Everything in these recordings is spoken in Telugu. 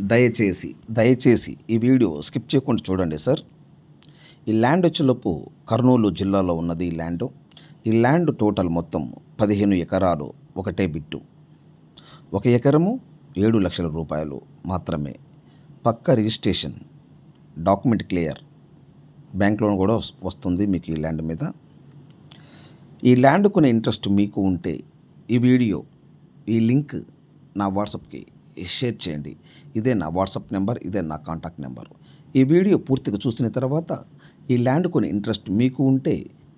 దయచేసి దయచేసి ఈ వీడియో స్కిప్ చేయకుండా చూడండి సార్. ఈ ల్యాండ్ వచ్చేలోపు కర్నూలు జిల్లాలో ఉన్నది ఈ ల్యాండ్. ఈ ల్యాండ్ టోటల్ మొత్తం పదిహేను ఎకరాలు ఒకటే బిట్టు. ఒక ఎకరము ఏడు లక్షల రూపాయలు మాత్రమే. పక్క registration document clear. Bank loan కూడా వస్తుంది మీకు ఈ ల్యాండ్ మీద. ఈ ల్యాండ్ కొనే ఇంట్రెస్ట్ మీకు ఉంటే ఈ వీడియో ఈ లింక్ నా వాట్సాప్కి షేర్ చేయండి. ఇదే నా వాట్సాప్ నెంబర్ ఇదే నా కాంటాక్ట్ నెంబర్. ఈ వీడియో పూర్తిగా చూసిన తర్వాత ఈ ల్యాండ్ కొని ఇంట్రెస్ట్ మీకు ఉంటే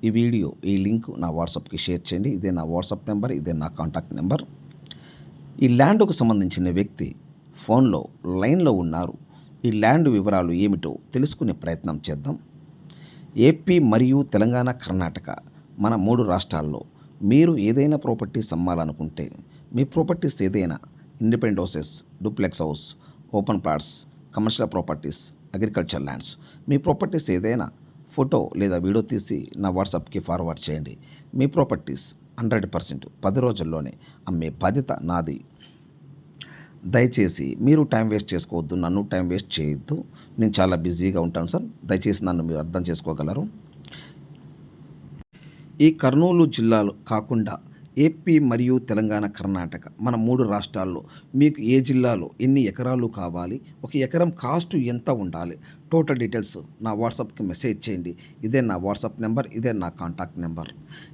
ఈ వీడియో ఈ లింక్ నా వాట్సాప్కి షేర్ చేయండి. ఇదే నా వాట్సాప్ నెంబర్ ఇదే నా కాంటాక్ట్ నెంబర్. ఈ ల్యాండ్కు సంబంధించిన వ్యక్తి ఫోన్లో లైన్లో ఉన్నారు. ఈ ల్యాండ్ వివరాలు ఏమిటో తెలుసుకునే ప్రయత్నం చేద్దాం. ఏపీ మరియు తెలంగాణ కర్ణాటక మన మూడు రాష్ట్రాల్లో మీరు ఏదైనా ప్రాపర్టీస్ అమ్మాలనుకుంటే మీ ప్రాపర్టీస్ ఏదైనా independent houses duplex house open plots commercial properties agriculture lands. మీ ప్రాపర్టీస్ ఏదైనా ఫోటో లేదా వీడియో తీసి నా వాట్సాప్కి ఫార్వర్డ్ చేయండి. మీ ప్రాపర్టీస్ హండ్రెడ్ పర్సెంట్ పది రోజుల్లోనే అమ్మే బాధ్యత నాది. దయచేసి మీరు టైం వేస్ట్ చేసుకోవద్దు నన్ను టైం వేస్ట్ చేయొద్దు. నేను చాలా బిజీగా ఉంటాను సార్. దయచేసి నన్ను మీరు అర్థం చేసుకోగలరు. ఈ కర్నూలు జిల్లాలో కాకుండా ఏపీ మరియు తెలంగాణ కర్ణాటక మన మూడు రాష్ట్రాల్లో మీకు ఏ జిల్లాలో ఎన్ని ఎకరాలు కావాలి ఒక ఎకరం కాస్ట్ ఎంత ఉండాలి? టోటల్ డీటెయిల్స్ నా వాట్సాప్కి మెసేజ్ చేయండి. ఇదే నా వాట్సాప్ నెంబర్ ఇదే నా కాంటాక్ట్ నెంబర్.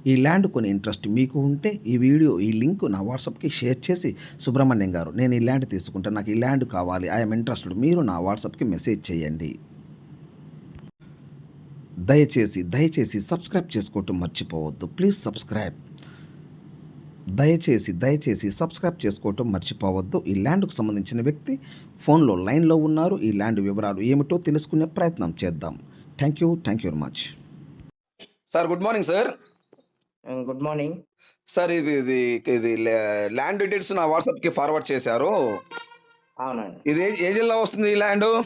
ఈ ల్యాండ్ కొన్ని ఇంట్రెస్ట్ మీకు ఉంటే ఈ వీడియో ఈ లింక్ నా వాట్సాప్కి షేర్ చేసి సుబ్రహ్మణ్యం గారు నేను ఈ ల్యాండ్ తీసుకుంటే నాకు ఈ ల్యాండ్ కావాలి ఐఎమ్ ఇంట్రెస్టెడ్ మీరు నా వాట్సాప్కి మెసేజ్ చేయండి. దయచేసి దయచేసి సబ్స్క్రైబ్ చేసుకోవటం మర్చిపోవద్దు. Please subscribe. దయచేసి దయచేసి సబ్స్క్రైబ్ చేసుకోవటం మర్చిపోవద్దు. ఈ ల్యాండ్కు సంబంధించిన వ్యక్తి ఫోన్లో లైన్లో ఉన్నారు. ఈ ల్యాండ్ వివరాలు ఏమిటో తెలుసుకునే ప్రయత్నం చేద్దాం. Thank you thank you very much. Sir good morning sir. Good morning. Sir ఇది ఇది ఇది ల్యాండ్ డీటెయిల్స్ నా వాట్సాప్కి ఫార్వర్డ్ చేశారు. అవునండి. ఇది ఏ- జిల్లా వస్తుంది ఈ land?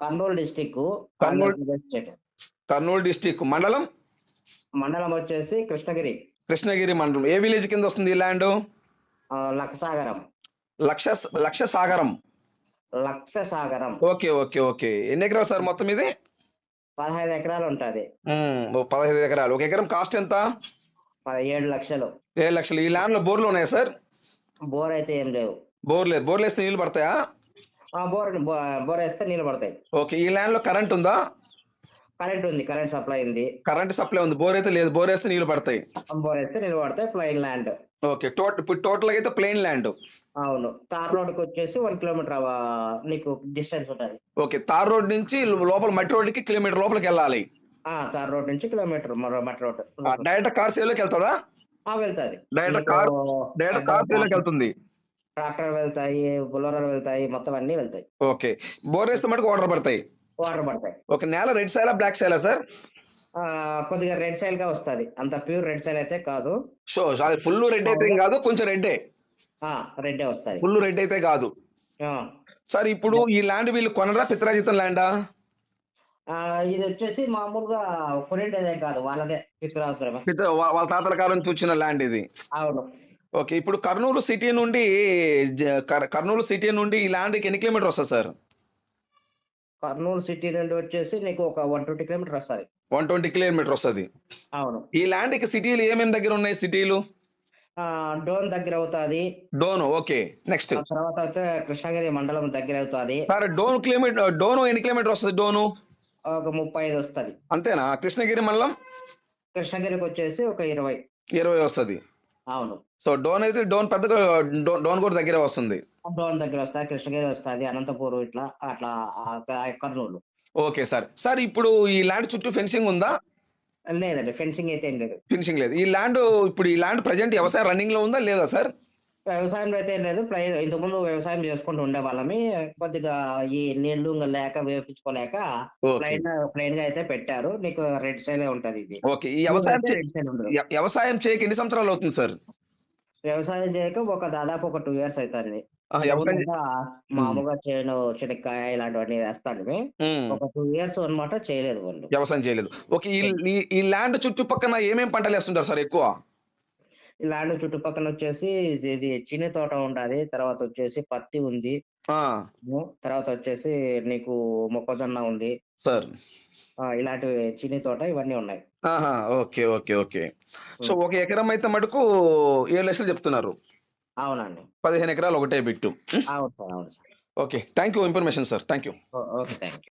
Kurnool district Kurnool- Kurnool district మండలం? మండలం వచ్చేసి కృష్ణగిరి. కృష్ణగిరి మండలం. ఏ విలేజ్ కింద వస్తుంది ఈ ల్యాండ్ లక్షసాగరం. లక్ష లక్ష సాగరం లక్ష సాగరం ఓకే ఓకే ఓకే. ఎన్ని ఎకరాలు సార్ మొత్తం ఇది? పదహైదు ఎకరాలు ఉంటది. పదహైదు ఎకరాలు. ఒక ఎకరం కాస్ట్ ఎంత? పదిహేడు లక్షలు. ఏడు లక్షలు. ఈ ల్యాండ్లో బోర్లు ఉన్నాయా సార్? బోర్ అయితే ఏం లేవు. బోర్ లేదు. బోర్లు వేస్తే నీళ్ళు పడతాయా? ఆ, బోర్ బోర్ వేస్తే నీళ్ళు పడతాయి. ఓకే. ఈ ల్యాండ్లో కరెంట్ ఉందా? కరెంట్ ఉంది కరెంట్ సప్లై ఉంది. కరెంట్ సప్లై ఉంది బోర్ అయితే లేదు బోర్ వేస్తే నీళ్ళు పడతాయి. బోర్ వేస్తే నీళ్ళు పడతాయి ప్లైన్ ల్యాండ్. ఓకే టోటల్ ఇప్పుడు టోటల్ అయితే ప్లెయిన్ ల్యాండ్. అవును తార్ రోడ్కి వచ్చేసి వన్ కిలోమీటర్ నీకు డిస్టెన్స్ ఉంటది. ఓకే తార్ రోడ్ నుంచి లోపల మట్టి రోడ్డుకి కిలోమీటర్ లోపలికి వెళ్ళాలి. ఆ తార్ రోడ్ నుంచి కిలోమీటర్ మట్టి రోడ్. డైరెక్ట్ కార్ సేలోకి వెళ్తాడా ఆ వెళ్తాది. డైరెక్ట్ కార్ డైరెక్ట్ కార్ సేలోకి వెళ్తుంది. ట్రాక్టర్ వెళ్తాయి బులోరాలు వెళ్తాయి మొత్తం అన్ని వెళ్తాయి. ఓకే బోర్ వేస్తే మటుకు వాటర్ పడతాయి. వాటర్ పడతాయి. ఓకే నేల రెడ్ సైలా బ్లాక్ సైలా సార్? కొద్దిగా రెడ్ సైల్గా వస్తది. అంత ప్యూర్ రెడ్ సైల్ అయితే కాదు. సో అది ఫుల్ రెడ్ అయితే కాదు కొంచెం రెడ్డే. ఆ రెడ్ వస్తది. ఫుల్ రెడ్ అయితే కాదు. సార్ ఇప్పుడు ఈ ల్యాండ్ వీళ్ళు కొనరా పిత్రాజితం ల్యాండా? ఇది వచ్చేసి మామూలుగా కొనిండేదే కాదు వాళ్ళదే పితృరాత్రమే పిత్ర వా- వాళ్ళ తాతల కాలం వచ్చిన ల్యాండ్ ఇది. అవును. ఓకే ఇప్పుడు కర్నూలు సిటీ నుండి కర్నూలు సిటీ నుండి ఈ ల్యాండ్కి ఎన్ని కిలోమీటర్ వస్తుంది సార్? కర్నూలు సిటీ నుండి వచ్చేసి నీకు ఒక వన్ ట్వంటీ కిలోమీటర్ వస్తది. వన్ ట్వంటీ కిలోమీటర్ వస్తుంది. అవును. ఈ ల్యాండ్కి సిటీలు ఏమేమి దగ్గర ఉన్నాయి సిటీలు? ఆ డోన్ దగ్గర అవుతాది. డోను ఓకే. నెక్స్ట్ తర్వాత అయితే కృష్ణగిరి మండలం దగ్గర అవుతాది. సార్ డోన్ కిలోమీటర్ డోను ఎన్ని కిలోమీటర్ వస్తుంది డోను? ఒక ముప్పై ఐదు వస్తది. అంతేనా? కృష్ణగిరి మండలం? కృష్ణగిరికి వచ్చేసి ఒక ఇరవై. ఇరవై వస్తుంది. అవును. సో డోన్ అయితే డోన్ పెద్దగా డో- డోన్ కూడా దగ్గరే వస్తుంది. డోన్ దగ్గర వస్తాయి కృష్ణగిరి వస్తది అనంతపూర్ ఇట్లా అట్లా కర్నూలు. Okay sir. సార్ ఇప్పుడు ఈ ల్యాండ్ చుట్టూ ఫెన్సింగ్ ఉందా? లేదండి ఫెన్సింగ్ అయితే ఏం లేదు. ఫినిషింగ్ లేదు. ఈ ల్యాండ్ ఇప్పుడు ఈ ల్యాండ్ ప్రజెంట్ వ్యవసాయం రన్నింగ్లో ఉందా? లేదా సార్? వ్యవసాయంలో అయితే లేదు. ఇంతకుముందు వ్యవసాయం చేసుకుంటూ ఉండే వాళ్ళమి కొద్దిగా ఈ నీళ్ళు లేక వేపించుకోలేక ప్లైన్ ప్లైన్గా అయితే పెట్టారు. నీకు రెడ్ సైడ్ ఉంటది ఇది. ఓకే. ఈ వ్యవసాయం వ్యవసాయం చేయక ఎన్ని సంవత్సరాలు అవుతుంది సార్? వ్యవసాయం చేయక ఒక దాదాపు ఒక టూ ఇయర్స్ అవుతుంది వ్యవసాయం మామూలుగా చేను చెనక్కాయ ఇలాంటివన్నీ వేస్తాడు ఒక టూ ఇయర్స్ అన్నమాట చేయలేదు వాళ్ళు. వ్యవసాయం చేయలేదు. ఓకే. ఈ ల్యాండ్ చుట్టుపక్కన ఏమేం పంటలు వేస్తుంటారు సార్ ఎక్కువ? ల్యాండ్ చుట్టుపక్కల వచ్చేసి ఇది చిన్ని తోట ఉంటది తర్వాత వచ్చేసి పత్తి ఉంది. ఆ, తర్వాత వచ్చేసి నీకు మొక్కజొన్న ఉంది. సార్. ఇలాంటివి చిన్ని తోట ఇవన్నీ ఉన్నాయి. Okay okay okay. సో ఒక ఎకరం అయితే మటుకు ఏడు లక్షలు చెప్తున్నారు. అవునండి. పదిహేను ఎకరాలు ఒకటే బిట్టు. అవును సార్ అవును sir. Okay thank you information sir thank you okay thank you